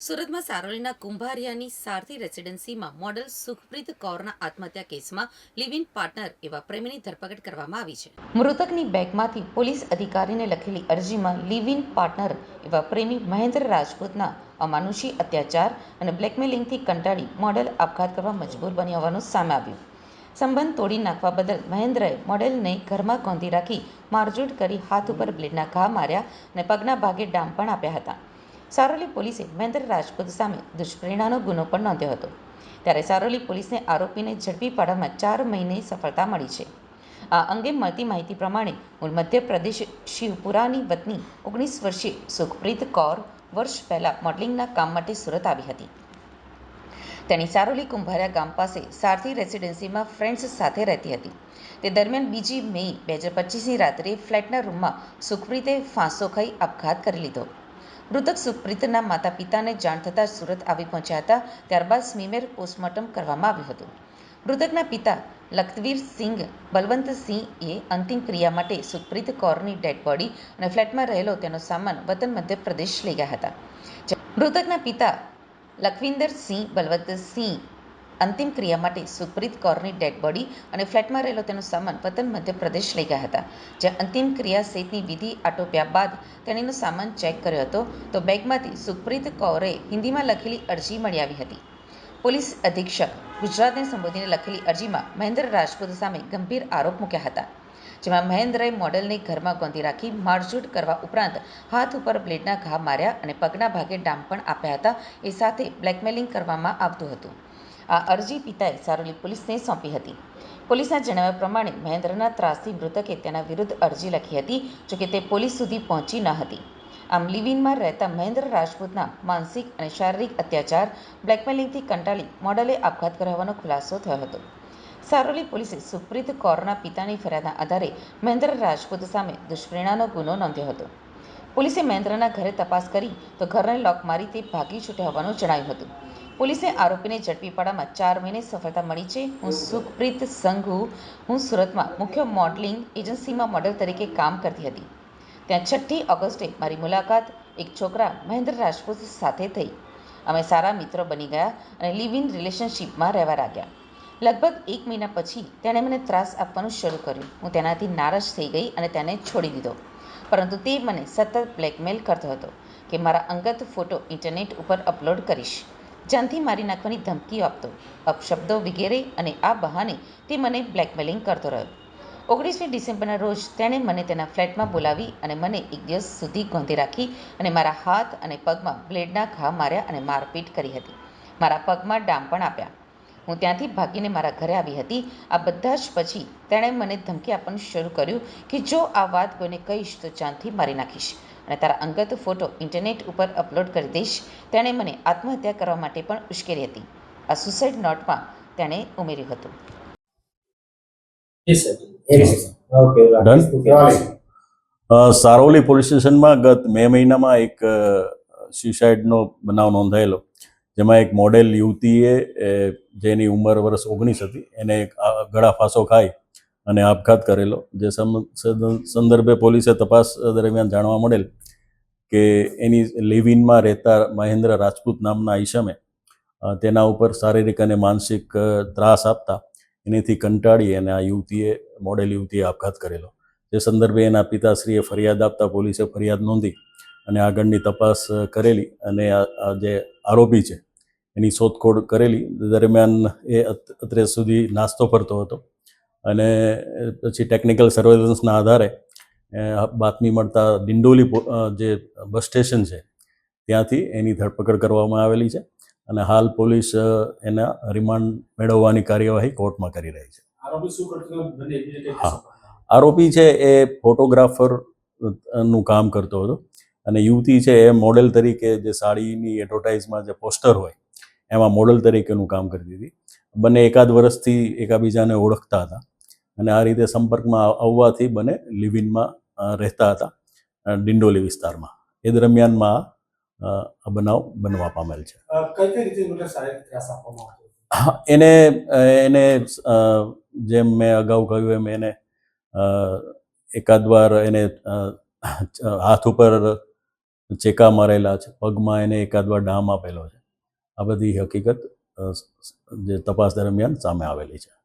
સુરતમાં સારોલીના કુંભારિયાની સારથી રેસિડેન્સીમાં મોડલ સુખપ્રીત કૌરના આત્મહત્યા કેસમાં લિવ ઇન પાર્ટનર એવા પ્રેમીની ધરપકડ કરવામાં આવી છે. મૃતકની બેગમાંથી પોલીસ અધિકારીને લખેલી અરજીમાં લિવ ઇન પાર્ટનર એવા પ્રેમી મહેન્દ્ર રાજપૂતના અમાનુષી અત્યાચાર અને બ્લેકમેલિંગથી કંટાળી મોડલ આપઘાત કરવા મજબૂર બની હોવાનું સામે આવ્યું. સંબંધ તોડી નાખવા બદલ મહેન્દ્રએ મોડેલને ઘરમાં ગોંધી રાખી મારઝૂડ કરી હાથ ઉપર બ્લેડના ઘા માર્યા અને પગના ભાગે ડામ પણ આપ્યા હતા. સારોલી પોલીસે મહેન્દ્ર રાજપૂત સામે દુષ્પ્રેરણાનો ગુનો પણ નોંધ્યો હતો. ત્યારે સારોલી પોલીસને આરોપીને ઝડપી પાડવામાં ચાર મહિને સફળતા મળી છે. આ અંગે મળતી માહિતી પ્રમાણે મૂળ મધ્યપ્રદેશ શિવપુરાની વતની ઓગણીસ વર્ષીય સુખપ્રીત કૌર વર્ષ પહેલાં મોડલિંગના કામ માટે સુરત આવી હતી. તેણી સારોલી કુંભારિયા ગામ પાસે સારથી રેસિડેન્સીમાં ફ્રેન્ડ્સ સાથે રહેતી હતી. તે દરમિયાન બીજી મે બે હજાર પચીસની રાત્રે ફ્લેટના રૂમમાં સુખપ્રીતે ફાંસો ખાઈ આપઘાત કરી લીધો. મૃતક સુપ્રીતના માતા પિતાને જાણ થતાં સુરત આવી પહોંચ્યા હતા. ત્યારબાદ સ્મીમેર પોસ્ટમોર્ટમ કરવામાં આવ્યું હતું. મૃતકના પિતા લખતવીર સિંઘ બલવંતસિંહએ અંતિમ ક્રિયા માટે સુપ્રીત કૌરની ડેડ બોડી અને ફ્લેટમાં રહેલો તેનો સામાન વતન મધ્યપ્રદેશ લઈ ગયા હતા. મૃતકના પિતા લખવિંદર સિંહ બલવંતસિંહ અંતિમ ક્રિયા માટે સુપ્રીત કૌરની ડેડ બોડી અને ફ્લેટમાં રહેલો તેનો સામાન વતન મધ્યપ્રદેશ લઈ ગયા હતા. જ્યાં અંતિમ ક્રિયા સહિતની વિધિ આટોપ્યા બાદ તેણીનો સામાન ચેક કર્યો હતો, તો બેગમાંથી સુપ્રીત કૌરે હિન્દીમાં લખેલી અરજી મળી આવી હતી. પોલીસ અધિક્ષક ગુજરાતને સંબોધીને લખેલી અરજીમાં મહેન્દ્ર રાજપૂત સામે ગંભીર આરોપ મૂક્યા હતા, જેમાં મહેન્દ્રએ મોડલને ઘરમાં ગોંધી રાખી મારઝૂડ કરવા ઉપરાંત હાથ ઉપર બ્લેડના ઘા માર્યા અને પગના ભાગે ડામ પણ આપ્યા હતા. એ સાથે બ્લેકમેલિંગ કરવામાં આવતું હતું. આ અરજી પિતાએ સારોલી પોલીસને સોંપી હતી. પોલીસના જણાવ્યા પ્રમાણે મહેન્દ્રના ત્રાસથી મૃતકે તેના વિરુદ્ધ અરજી લખી હતી, જોકે તે પોલીસ સુધી પહોંચી ન હતી. આમ લિવિનમાં રહેતા મહેન્દ્ર રાજપૂતના માનસિક અને શારીરિક અત્યાચાર, બ્લેકમેલિંગથી કંટાળી મોડલે આપઘાત કરાવવાનો ખુલાસો થયો હતો. સારોલી પોલીસે સુપ્રીત કૌરના પિતાની ફરિયાદના આધારે મહેન્દ્ર રાજપૂત સામે દુષ્પ્રેરણાનો ગુનો નોંધ્યો હતો. પોલીસે મહેન્દ્રના ઘરે તપાસ કરી તો ઘરને લોક મારી તે ભાગી છૂટ્યા હોવાનું જણાવ્યું હતું. પોલીસે આરોપીને ઝડપી પાડવામાં ચાર મહિને સફળતા મળી છે. હું સુખપ્રીત સંઘુ, હું સુરતમાં મુખ્ય મોડલિંગ એજન્સીમાં મોડલ તરીકે કામ કરતી હતી. ત્યાં છઠ્ઠી ઓગસ્ટે મારી મુલાકાત એક છોકરા મહેન્દ્ર રાજપૂત સાથે થઈ. અમે સારા મિત્રો બની ગયા અને લિવ ઇન રિલેશનશીપમાં રહેવા લાગ્યા. લગભગ એક મહિના પછી તેણે મને ત્રાસ આપવાનું શરૂ કર્યું. હું તેનાથી નારાજ થઈ ગઈ અને તેને છોડી દીધો. પરંતુ તે મને સતત બ્લેકમેલ કરતો હતો કે મારા અંગત ફોટો ઇન્ટરનેટ ઉપર અપલોડ કરીશ. જાનથી મારી નાખવાની ધમકીઓ આપતો, અપશબ્દો વગેરે અને આ બહાને તે મને બ્લેકમેલિંગ કરતો રહ્યો. ઓગણીસમી ડિસેમ્બરના રોજ તેણે મને તેના ફ્લેટમાં બોલાવી અને મને એક દિવસ સુધી ગોંધી રાખી અને મારા હાથ અને પગમાં બ્લેડના ઘા માર્યા અને મારપીટ કરી હતી. મારા પગમાં ડામ પણ આપ્યા. હું ત્યાંથી ભાગીને મારા ઘરે આવી હતી આ બધા જ પછી તેણે મને ધમકી આપવાનું શરૂ કર્યું કે જો આ વાત કોઈને કહીશ તો જાનથી મારી નાખીશ અને તારા અંગત ફોટો ઇન્ટરનેટ ઉપર અપલોડ કરી દઈશ તેણે મને આત્મહત્યા કરવા માટે પણ ઉશ્કેરી હતી આ સુસાઇડ નોટમાં તેણે ઉમેર્યું હતું Yes, sir. Yes, sir. Okay, right. Done? Rolling. અ, સારોલી પોલીસ સ્ટેશનમાં ગત મે મહિનામાં એક સ્યુસાઇડનો બનાવ નોંધાયેલો જેમાં એક મોડેલ યુવતીએ જેની ઉંમર વર્ષ ઓગણીસ હતી, એને એક ગળા ફાંસો ખાઈ અને આપઘાત કરેલો. જે સંદર્ભે પોલીસે તપાસ દરમિયાન જાણવા મળેલ કે એની લિવિનમાં રહેતા મહેન્દ્ર રાજપૂત નામના ઈશમે તેના ઉપર શારીરિક અને માનસિક ત્રાસ આપતા એનેથી કંટાળી અને આ યુવતીએ, મોડેલ યુવતીએ આપઘાત કરેલો. જે સંદર્ભે એના પિતાશ્રીએ ફરિયાદ આપતા પોલીસે ફરિયાદ નોંધી અને આગળની તપાસ કરેલી અને આ જે આરોપી છે એની શોધખોળ કરેલી. દરમિયાન એ અત- અત્રે સુધી નાસ્તો ફરતો હતો અને પછી ટેકનિકલ સર્વેલન્સના આધારે બાતમી મળતા ડિંડોલી જે બસ સ્ટેશન છે ત્યાંથી એની ધરપકડ કરવામાં આવેલી છે અને હાલ પોલીસ એના રિમાન્ડ મેળવવાની કાર્યવાહી કોર્ટમાં કરી રહી છે. હા. આરોપી છે એ ફોટોગ્રાફરનું કામ કરતો હતો અને યુવતી છે એ મોડેલ તરીકે જે સાડીની એડવર્ટાઇઝમાં જે પોસ્ટર હોય એમાં મોડલ તરીકેનું કામ કરતી હતી બંને એકાદ વર્ષથી એકાબીજાને ઓળખતા હતા અને આ રીતે સંપર્કમાં આવવાથી બંને લિવિનમાં રહેતા હતા ડિંડોલી વિસ્તારમાં. એ દરમિયાનમાં આ બનાવ બનવા પામેલ છે. એને એને જેમ મેં અગાઉ કહ્યું એમ એને એકાદ વાર એને હાથ ઉપર ચેકા મારેલા છે પગમાં એને એકાદ વાર ડામ આપેલો છે. આ બધી હકીકત જે તપાસ દરમિયાન સામે આવેલી છે.